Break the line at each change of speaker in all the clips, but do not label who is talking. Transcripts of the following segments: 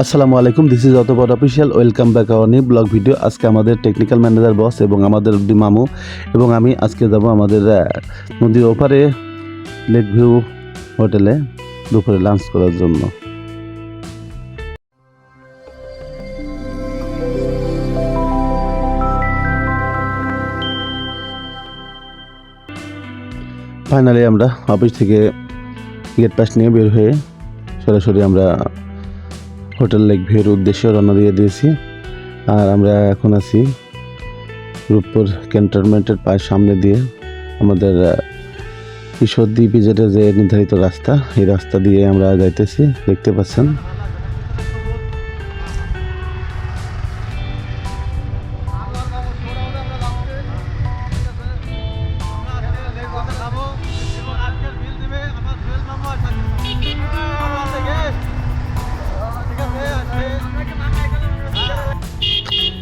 আসসালামু আলাইকুম this is অতপর official welcome back our new blog video আজকে আমাদের টেকনিক্যাল ম্যানেজার বস এবং আমাদের মামু এবং আমি আজকে যাব আমাদের নদীর ওপারে লেক ভিউ হোটেলে দুপুরে লাঞ্চ করার জন্য। ফাইনালি আমরা অফিস থেকে গেট পাস নিয়ে বের হয়ে সরাসরি আমরা হোটেল লেক ভিউর উদ্দেশ্যে রওনা দিয়ে দিয়েছি। আর আমরা এখন আছি রূপপুর ক্যান্টনমেন্টের পায়ের সামনে দিয়ে আমাদের যেটা যে নির্ধারিত রাস্তা, এই রাস্তা দিয়ে আমরা যাইতেছি। দেখতে পাচ্ছেন?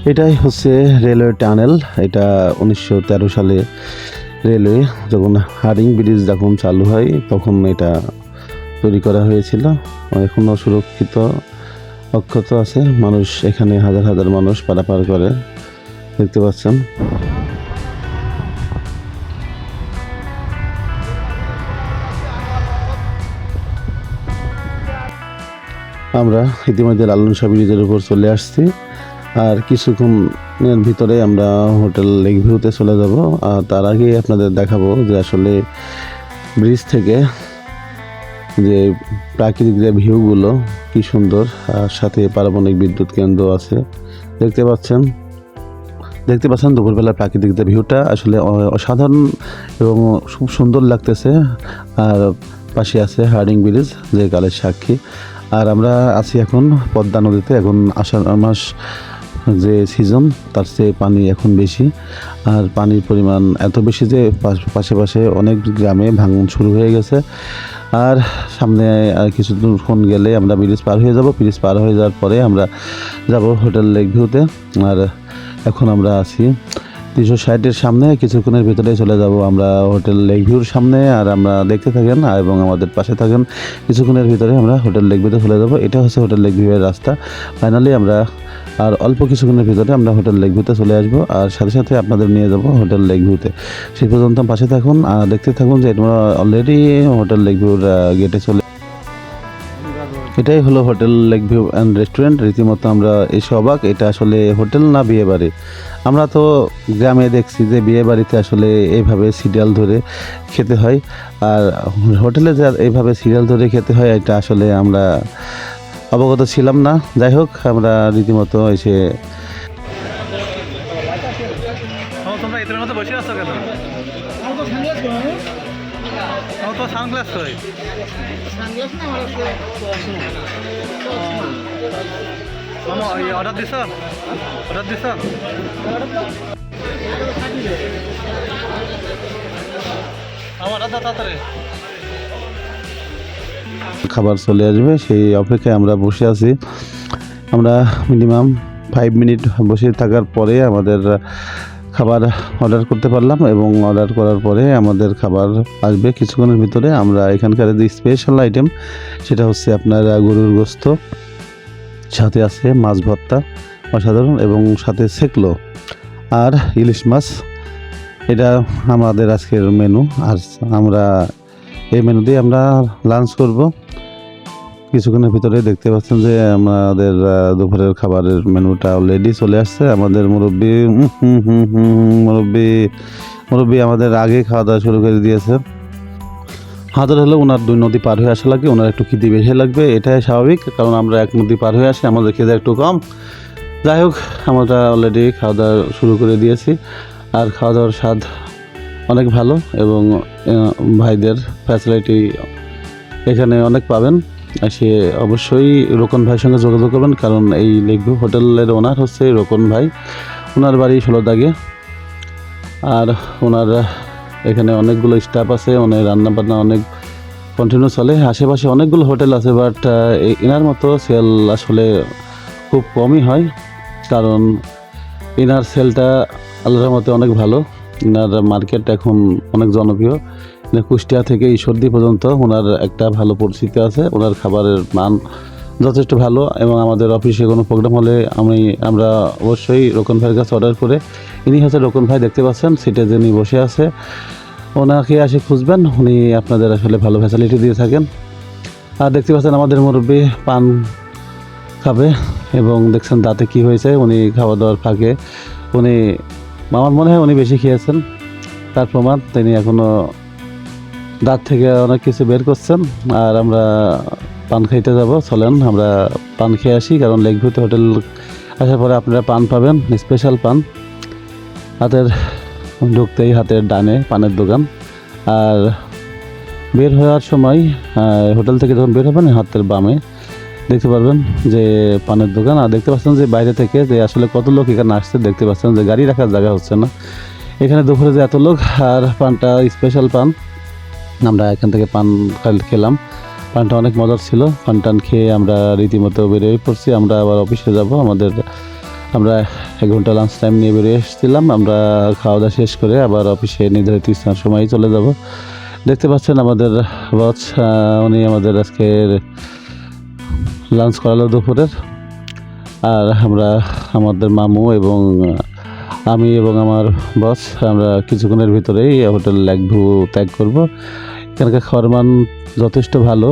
এটাই হচ্ছে রেলওয়ে টানেল। এটা উনিশশো তেরো সালে রেলওয়ে যখন হারিং ব্রিজ যখন চালু হয়, তখন এটা তৈরি করা হয়েছিল। এখনও সুরক্ষিত, অক্ষত আছে। মানুষ এখানে হাজার হাজার মানুষ পারাপার করে। দেখতে পাচ্ছেন। আমরা ইতিমধ্যে লালন শাহ ব্রিজের উপর চলে আসছি। আর কিছুক্ষণের ভিতরে আমরা হোটেল লেক ভিউতে চলে যাব। আর তার আগে আপনাদের দেখাবো যে আসলে ব্রিজ থেকে যে প্রাকৃতিক যে ভিউগুলো কি সুন্দর, আর সাথে পারমাণবিক বিদ্যুৎ কেন্দ্র আছে। দেখতে পাচ্ছেন দেখতে পাচ্ছেন দুপুরবেলার প্রাকৃতিক যে ভিউটা আসলে অসাধারণ এবং খুব সুন্দর লাগতেছে। আর পাশে আছে হার্ডিং ব্রিজ, যে কালের সাক্ষী। আর আমরা আছি এখন পদ্মা নদীতে। এখন আষাঢ় মাস যে সিজন তার চেয়ে পানি এখন বেশি। আর পানির পরিমাণ এত বেশি যে পাশ- অনেক গ্রামে ভাঙন শুরু হয়ে গেছে। আর সামনে আর কিছু ফোন গেলে আমরা ব্রিজ পার হয়ে যাব। ব্রিজ পার হয়ে যাওয়ার পরে আমরা যাব হোটেল লেক ভিউতে। আর এখন আমরা আছি তিনশো ষাটের সামনে কিছুক্ষণের ভিতরে চলে যাব আমরা হোটেল লেক ভিউর সামনে, আর আমরা দেখতে থাকেন এবং আমাদের পাশে থাকেন। কিছুক্ষণের ভিতরে আমরা হোটেল লেক ভিউতে চলে যাব। এটা হচ্ছে হোটেল লেক ভিউয়ের রাস্তা। ফাইনালি আমরা আর অল্প কিছুক্ষণের ভিতরে আমরা হোটেল লেক ভিউতে চলে আসব, আর সাথে সাথে আপনাদের নিয়ে যাব হোটেল লেক ভিউতে সেই পর্যন্ত পাশে থাকুন, আর দেখতে থাকুন যে আমরা অলরেডি হোটেল লেক ভিউর গেটে চলে এটাই হলো hotel lake view and restaurant. রীতিমতো আমরা এসে অবাক এটা আসলে হোটেল না, বিয়ে বাড়ি। আমরা তো গ্রামে দেখছি যে বিয়ে বাড়িতে আসলে এইভাবে সিরিয়াল ধরে খেতে হয়। আর হোটেলে যা এইভাবে সিরিয়াল ধরে খেতে হয়, এটা আসলে আমরা অবগত ছিলাম না। যাই হোক, আমরা রীতিমতো এসে
ও তোমরা এদের বসে কেন? তো সানগ্লাস মামা অর্ডার দিছ? অর্ডার দিছ?
খাবার চলে আসবে, সেই অপেক্ষায় আমরা বসে আছি। আমরা মিনিমাম ফাইভ মিনিট বসে থাকার পরে আমাদের খাবার অর্ডার করতে পারলাম এবং অর্ডার করার পরে আমাদের খাবার আসবে কিছুক্ষণের ভিতরে। আমরা এখানকার যে স্পেশাল আইটেম সেটা হচ্ছে আপনার গরুর গোস্ত, সাথে আছে মাছ ভর্তা অসাধারণ এবং সাথে সেকলো আর ইলিশ মাছ। এটা আমাদের আজকের মেনু আর আমরা এই মেনু দিয়ে আমরা লাঞ্চ করব। কিছুক্ষণের ভিতরে দেখতে পাচ্ছেন যে আমাদের দুপুরের খাবারের মেনুটা অলরেডি চলে আসছে। আমাদের মুরব্বী মুরব্বী মুরব্বী আমাদের আগে খাওয়া দাওয়া শুরু করে দিয়েছে। হাজার হলে ওনার দুই নদী পার হয়ে আসা লাগে ওনার একটু খিদি বেশি লাগবে, এটাই স্বাভাবিক, কারণ আমরা এক নদী পার হয়ে আসি, আমাদের খিদে একটু কম। যাই হোক, আমরা অলরেডি খাওয়া দাওয়া শুরু করে দিয়েছি, আর খাওয়া দাওয়ার স্বাদ অনেক ভালো এবং ভাইদের ফ্যাসিলিটি এখানে অনেক পাবেন। সে অবশ্যই রোকন ভাইয়ের সঙ্গে যোগাযোগ করবেন, কারণ এই লেকভিউ হোটেলের ওনার হচ্ছে রোকন ভাই। ওনার বাড়ি ষোলোদাগে আর ওনার এখানে অনেকগুলো স্টাফ আছে অনেক রান্না বান্না অনেক কন্টিনিউ চলে। আশেপাশে অনেকগুলো হোটেল আছে বাট এনার মতো সেল আসলে খুব কমই হয়, কারণ এনার সেলটা আল্লাহর মতে অনেক ভালো। এনার মার্কেট এখন অনেক জনপ্রিয়। মানে কুষ্টিয়া থেকে ঈশ্বরদী পর্যন্ত ওনার একটা ভালো পরিচিতি আছে, ওনার খাবারের মান যথেষ্ট ভালো এবং আমাদের অফিসে কোনো প্রোগ্রাম হলে আমি, আমরা অবশ্যই রোকন ভাইয়ের কাছে অর্ডার করে, ইনি হচ্ছে রোকন ভাই দেখতে পাচ্ছেন, সিটে যিনি বসে আছে, ওনাকে আসে খুঁজবেন, উনি আপনাদের আসলে ভালো ফ্যাসিলিটি দিয়ে থাকেন। আর দেখতে পাচ্ছেন আমাদের মুরব্বী পান খাবে এবং দেখছেন দাঁতে কি হয়েছে, উনি খাওয়া দাওয়ার ফাঁকে, উনি, আমার মনে হয় উনি বেশি খেয়েছেন, তার প্রমাণ, তিনি এখনও দাঁত থেকে অনেক কিছু বের করছেন, আর আমরা পান খাইতে যাব, চলেন, আমরা পান খেয়ে আসি, কারণ লেকভিউতে হোটেল আসার পরে আপনারা পান পাবেন স্পেশাল পান। হাতের ঢুকতেই হাতের ডানে পানের দোকান। আর বের হওয়ার সময় হোটেল থেকে যখন বের হবেন, হাতের বামে দেখতে পারবেন যে পানের দোকান, আর দেখতে পাচ্ছেন যে বাইরে থেকে যে আসলে কত লোক এখানে আসছে, দেখতে পাচ্ছেন যে গাড়ি রাখার জায়গা হচ্ছে না। এখানে দুপুরে যে এত লোক, আর পানটা স্পেশাল পান। আমরা এখান থেকে পান খাল- খেলাম। পানটা অনেক মজার ছিল। পান টান খেয়ে আমরা রীতিমতো বেরিয়ে পড়ছি। আমরা আবার অফিসে যাব। আমাদের, আমরা এক ঘণ্টা লাঞ্চ টাইম নিয়ে বেরিয়ে এসেছিলাম। আমরা খাওয়া দাওয়া শেষ করে আবার অফিসে নির্ধারিত স্থান সময় চলে যাব। দেখতে পাচ্ছেন আমাদের বস উনি আমাদের আজকে লাঞ্চ করালো দুপুরের। আর আমরা, আমাদের মামু এবং আমি এবং আমার বস আমরা কিছুক্ষণের ভিতরেই হোটেল ল্যাকভু ত্যাগ করব। এখানকার খাওয়ার মান যথেষ্ট ভালো।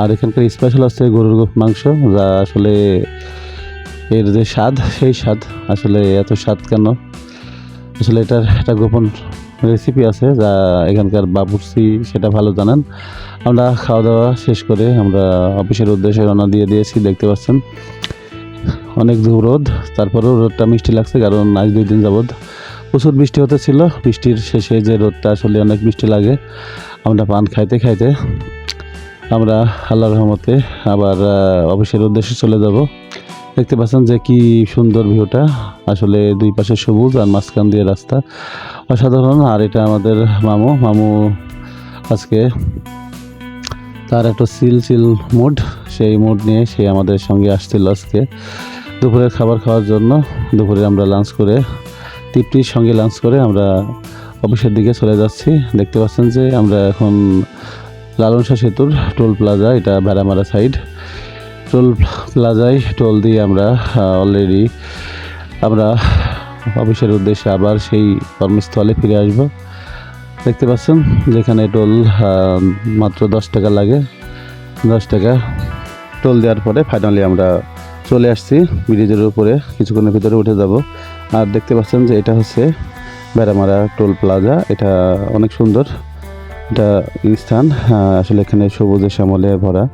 আর এখানকার স্পেশাল হচ্ছে গরুর মাংস, যা আসলে এর যে স্বাদ, সেই স্বাদ আসলে এত স্বাদ কেন? আসলে এটার একটা গোপন রেসিপি আছে, যা এখানকার বাবুর্চি সেটা ভালো জানেন। আমরা খাওয়া দাওয়া শেষ করে আমরা অফিসের উদ্দেশ্যে রওনা দিয়ে দিয়েছি, দেখতে পাচ্ছেন। অনেক রোদ, তারপরেও রোদটা মিষ্টি লাগছে, কারণ আজ দুই দিন যাবৎ প্রচুর বৃষ্টি হতেছিল বৃষ্টির শেষে যে রোদটা আসলে অনেক মিষ্টি লাগে। আমরা পান খাইতে খাইতে আমরা আল্লাহ রহমতে আবার অফিসের উদ্দেশ্যে চলে যাব। দেখতে পাচ্ছেন যে কি সুন্দর ভিউটা। আসলে দুই পাশে সবুজ আর মাঝখান দিয়ে রাস্তা অসাধারণ। আর এটা আমাদের মামু। মামু আজকে তার একটা সিল সিল মুড। সেই মুড নিয়ে সে আমাদের সঙ্গে আসছিল আজকে দুপুরের খাবার খাওয়ার জন্য। দুপুরে আমরা লাঞ্চ করে, তৃপ্তির সঙ্গে লাঞ্চ করে আমরা অফিসের দিকে চলে যাচ্ছি। দেখতে পাচ্ছেন যে আমরা এখন লালন সেতুর টোল প্লাজা, এটা ভেড়ামারা সাইড। টোল প্লাজায় টোল দিয়ে আমরা অলরেডি আমরা অফিসের উদ্দেশ্যে আবার সেই কর্মস্থলে ফিরে আসব। দেখতে পাচ্ছেন যেখানে টোল মাত্র দশ টাকা লাগে। দশ টাকা টোল দেওয়ার পরে ফাইনালি আমরা চলে আসছি। ব্রিজের উপরে কিছুক্ষণের ভিতরে উঠে যাব। আর দেখতে পাচ্ছেন যে এটা হচ্ছে বেড়ামারা টোল প্লাজা, এটা অনেক সুন্দর। এটা স্থান আসলে এখানে সবুজে শ্যামলে ভরা।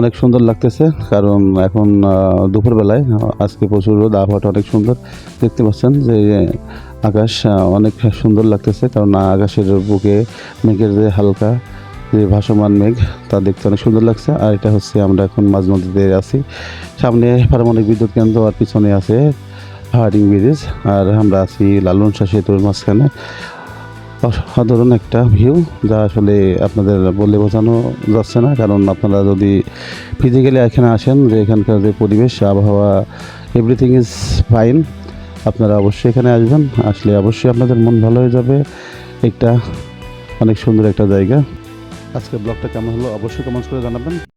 অনেক সুন্দর লাগতেছে, কারণ এখন দুপুরবেলায়, আজকে প্রচুর রোদ, আবহাওয়াটা অনেক সুন্দর। দেখতে পাচ্ছেন যে, আকাশ অনেক সুন্দর লাগতেছে, কারণ আকাশের বুকে মেঘের যে হালকা, যে ভাসমান মেঘ, তা দেখতে অনেক সুন্দর লাগছে। আর এটা হচ্ছে আমরা এখন মাঝ নদীতে আছি। সামনে পারমাণবিক বিদ্যুৎ কেন্দ্র আর পিছনে আছে হার্ডিং ব্রিজ আর আমরা আছি লালন শাহ সেতুর মাঝখানে। অসাধারণ একটা ভিউ যা আসলে আপনাদের বলে বোঝানো যাচ্ছে না, কারণ আপনারা যদি ফিজিক্যালি এখানে আসেন, যে এখানকার যে পরিবেশ, আবহাওয়া এভরিথিং ইজ ফাইন আপনারা অবশ্যই এখানে আসবেন। আসলে অবশ্যই আপনাদের মন ভালো হয়ে যাবে। একটা অনেক সুন্দর একটা জায়গা। আজকের ব্লগটা কেমন হলো? অবশ্যই কমেন্টস করে জানাবেন।